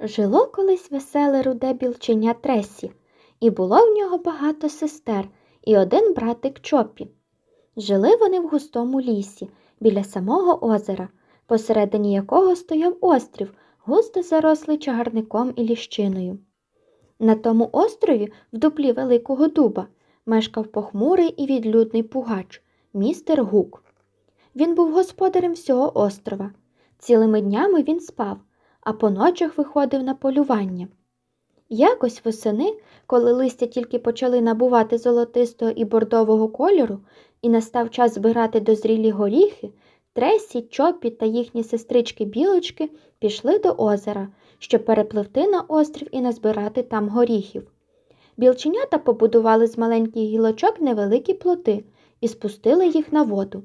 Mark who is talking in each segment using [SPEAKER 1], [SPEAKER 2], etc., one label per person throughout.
[SPEAKER 1] Жило колись веселе руде білченя Тресі, і було в нього багато сестер і один братик Чопі. Жили вони в густому лісі, біля самого озера, посередині якого стояв острів, густо зарослий чагарником і ліщиною. На тому острові, в дуплі Великого дуба, мешкав похмурий і відлюдний пугач, містер Гук. Він був господарем всього острова. Цілими днями він спав, а по ночах виходив на полювання. Якось восени, коли листя тільки почали набувати золотистого і бордового кольору, і настав час збирати дозрілі горіхи, Тресі, Чопі та їхні сестрички білочки пішли до озера, щоб перепливти на острів і назбирати там горіхів. Білченята побудували з маленьких гілочок невеликі плоти і спустили їх на воду.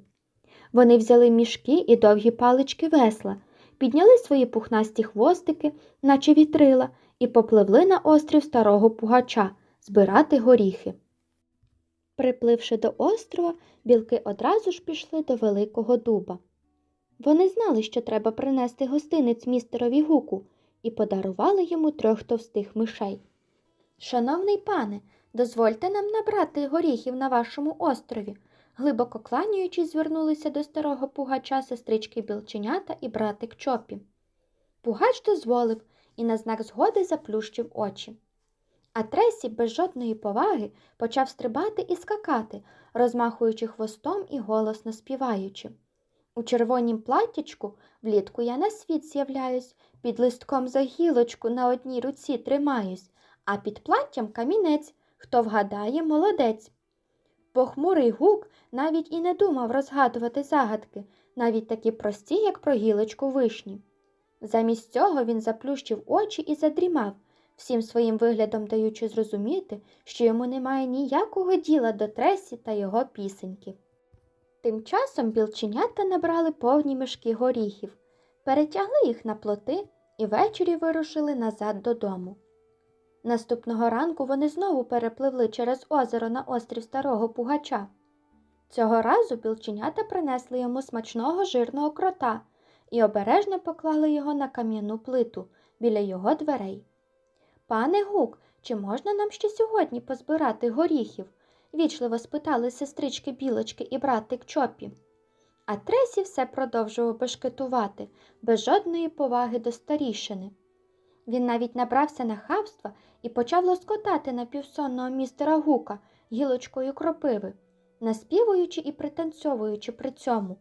[SPEAKER 1] Вони взяли мішки і довгі палички весла, підняли свої пухнасті хвостики, наче вітрила, і попливли на острів старого пугача збирати горіхи. Припливши до острова, білки одразу ж пішли до Великого дуба. Вони знали, що треба принести гостинець містерові гуку, і подарували йому трьох товстих мишей. Шановний пане, дозвольте нам набрати горіхів на вашому острові, глибоко кланяючись, звернулися до старого пугача сестрички білченята і братик Чопі. Пугач дозволив і на знак згоди заплющив очі. А Тресі без жодної поваги почав стрибати і скакати, розмахуючи хвостом і голосно співаючи. У червонім платтячку влітку я на світ з'являюсь, під листком за гілочку на одній руці тримаюсь, а під платтям камінець, хто вгадає, молодець. Похмурий гук навіть і не думав розгадувати загадки, навіть такі прості, як про гілочку вишні. Замість цього він заплющив очі і задрімав, всім своїм виглядом даючи зрозуміти, що йому немає ніякого діла до Тресі та його пісеньки. Тим часом білченята набрали повні мішки горіхів, перетягли їх на плоти і ввечері вирушили назад додому. Наступного ранку вони знову перепливли через озеро на острів старого пугача. Цього разу білченята принесли йому смачного жирного крота і обережно поклали його на кам'яну плиту біля його дверей. Пане Гук, чи можна нам ще сьогодні позбирати горіхів? вічливо спитали сестрички білочки і братик Чопі. А Тресі все продовжував бешкетувати, без жодної поваги до старішини. Він навіть набрався нахабства і почав лоскотати напівсонного містера Гука гілочкою кропиви, наспівуючи і пританцьовуючи при цьому.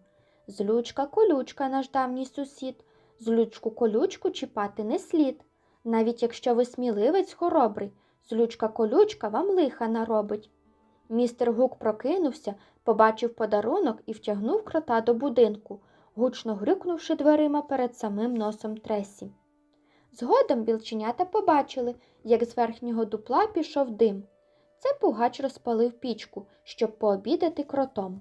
[SPEAKER 1] Злючка колючка, наш давній сусід, злючку колючку чіпати не слід. Навіть якщо ви сміливець хоробрий, злючка колючка вам лиха наробить. Містер Гук прокинувся, побачив подарунок і втягнув крота до будинку, гучно грюкнувши дверима перед самим носом Тресі. Згодом білченята побачили, як з верхнього дупла пішов дим. Це пугач розпалив пічку, щоб пообідати кротом.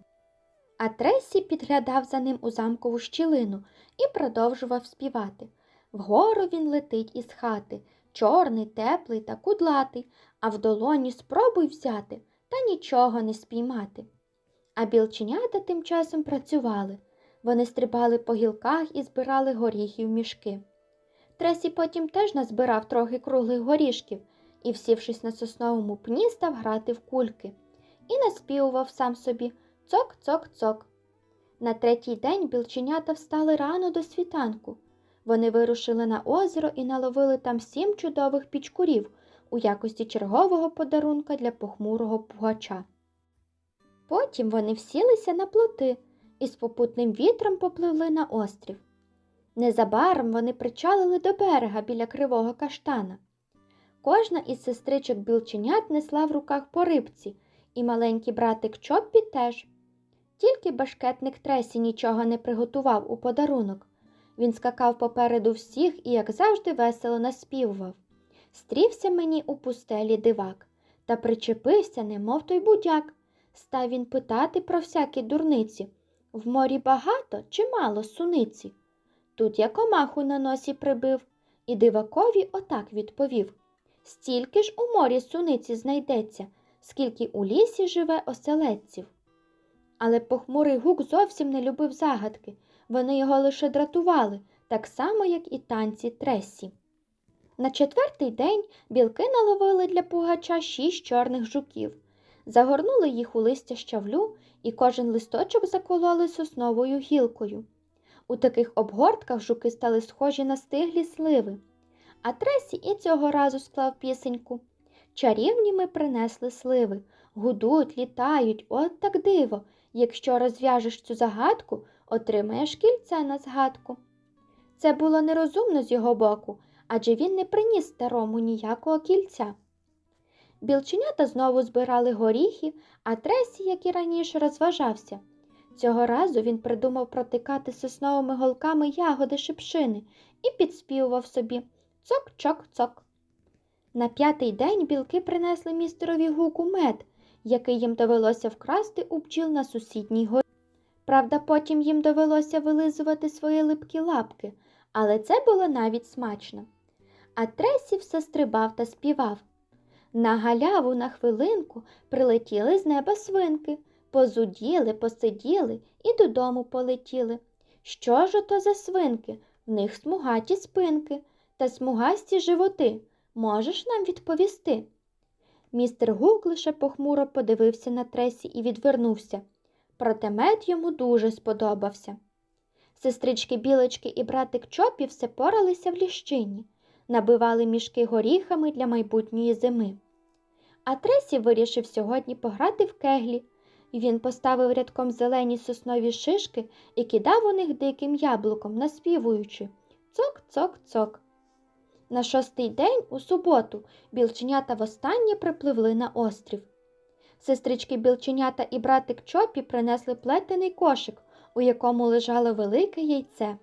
[SPEAKER 1] А Тресі підглядав за ним у замкову щілину і продовжував співати. Вгору він летить із хати, чорний, теплий та кудлатий, а в долоні спробуй взяти та нічого не спіймати. А білченята тим часом працювали. Вони стрибали по гілках і збирали горіхів мішки. Тресі потім теж назбирав трохи круглих горішків і, всівшись на сосновому пні, став грати в кульки і наспівував сам собі цок-цок-цок. На третій день білченята встали рано до світанку. Вони вирушили на озеро і наловили там сім чудових пічкурів у якості чергового подарунка для похмурого пугача. Потім вони всілися на плоти і з попутним вітром попливли на острів. Незабаром вони причалили до берега біля кривого каштана. Кожна із сестричок білченят несла в руках по рибці, і маленький братик Чоппі теж. Тільки башкетник Тресі нічого не приготував у подарунок. Він скакав попереду всіх і, як завжди, весело наспівував. Стрівся мені у пустелі дивак, та причепився, немов той будяк. Став він питати про всякі дурниці в морі багато чи мало суниці. Тут я комаху на носі прибив, і дивакові отак відповів Стільки ж у морі суниці знайдеться, скільки у лісі живе оселедців. Але похмурий гук зовсім не любив загадки, вони його лише дратували, так само, як і танці тресі. На четвертий день білки наловили для пугача шість чорних жуків, загорнули їх у листя щавлю і кожен листочок закололи сосновою гілкою. У таких обгортках жуки стали схожі на стиглі сливи. А Тресі і цього разу склав пісеньку. Чарівні ми принесли сливи, гудуть, літають, от так диво. Якщо розв'яжеш цю загадку, отримаєш кільце на згадку. Це було нерозумно з його боку, адже він не приніс старому ніякого кільця. Білченята знову збирали горіхи, а Тресі, як і раніше, розважався. Цього разу він придумав протикати сосновими голками ягоди шипшини і підспівував собі цок-чок-цок. На п'ятий день білки принесли містерові гуку мед, який їм довелося вкрасти у бджіл на сусідній горі. Правда, потім їм довелося вилизувати свої липкі лапки, але це було навіть смачно. А Тресі все стрибав та співав. На галяву на хвилинку прилетіли з неба свинки, позуділи, посиділи і додому полетіли. Що ж ото за свинки? В них смугаті спинки та смугасті животи. Можеш нам відповісти? Містер Гук лише похмуро подивився на Тресі і відвернувся. Проте мед йому дуже сподобався. Сестрички білочки і братик Чопі все поралися в ліщині, набивали мішки горіхами для майбутньої зими. А Тресі вирішив сьогодні пограти в кеглі. Він поставив рядком зелені соснові шишки і кидав у них диким яблуком, наспівуючи цок-цок-цок. На шостий день, у суботу, білченята востаннє припливли на острів. Сестрички білченята і братик Чопі принесли плетений кошик, у якому лежало велике яйце.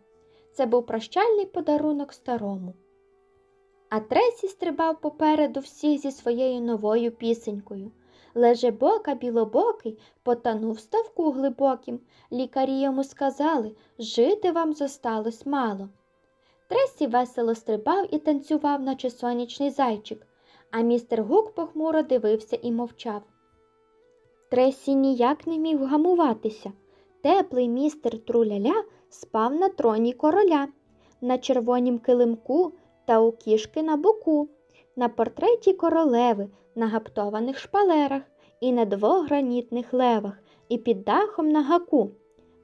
[SPEAKER 1] Це був прощальний подарунок старому. А Тресі стрибав попереду всіх зі своєю новою пісенькою. Лежебока білобокий потонув ставку глибоким. Лікарі йому сказали, жити вам зосталось мало. Тресі весело стрибав і танцював, наче сонячний зайчик, а містер Гук похмуро дивився і мовчав. Тресі ніяк не міг вгамуватися. Теплий містер Труляля спав на троні короля, на червонім килимку та у кішки на боку, на портреті королеви, на гаптованих шпалерах і на двох гранітних левах, і під дахом на гаку.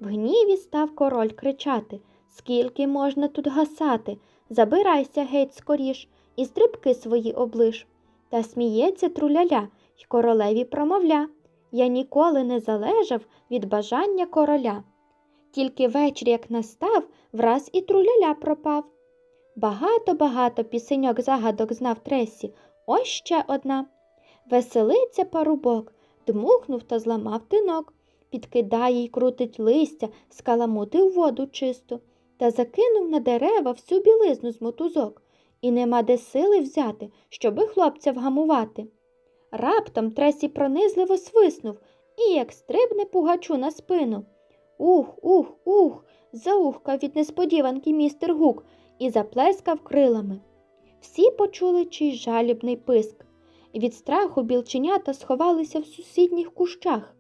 [SPEAKER 1] В гніві став король кричати Скільки можна тут гасати? Забирайся геть скоріш, і стрибки свої облиш. Та сміється труляля, й королеві промовля. Я ніколи не залежав від бажання короля. Тільки вечір, як настав, враз і труляля пропав. Багато-багато пісеньок загадок знав Тресі. Ось ще одна. Веселиться парубок, дмухнув та зламав тинок, підкидає й крутить листя, скаламутив воду чисту та закинув на дерева всю білизну з мотузок, і нема де сили взяти, щоби хлопця вгамувати. Раптом Тресі пронизливо свиснув і як стрибне пугачу на спину. Ух, ух, ух. заухкав від несподіванки містер Гук і заплескав крилами. Всі почули чийсь жалібний писк. Від страху білченята сховалися в сусідніх кущах.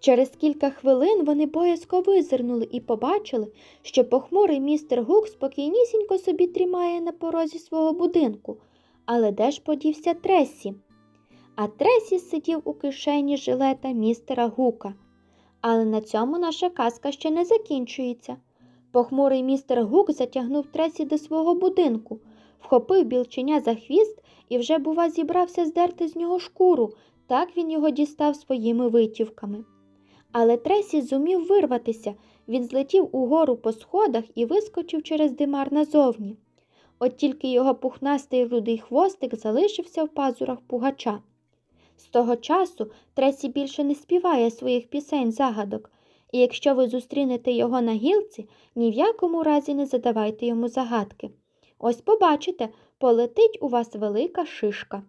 [SPEAKER 1] Через кілька хвилин вони боязко визирнули і побачили, що похмурий містер Гук спокійнісінько собі тримає на порозі свого будинку. Але де ж подівся Тресі? А Тресі сидів у кишені жилета містера Гука. Але на цьому наша казка ще не закінчується. Похмурий містер Гук затягнув Тресі до свого будинку, вхопив білченя за хвіст і вже, бува, зібрався здерти з нього шкуру, так він його дістав своїми витівками. Але Тресі зумів вирватися, він злетів угору по сходах і вискочив через димар назовні. От тільки його пухнастий рудий хвостик залишився в пазурах пугача. З того часу Тресі більше не співає своїх пісень загадок, і якщо ви зустрінете його на гілці, ні в якому разі не задавайте йому загадки. Ось побачите, полетить у вас велика шишка.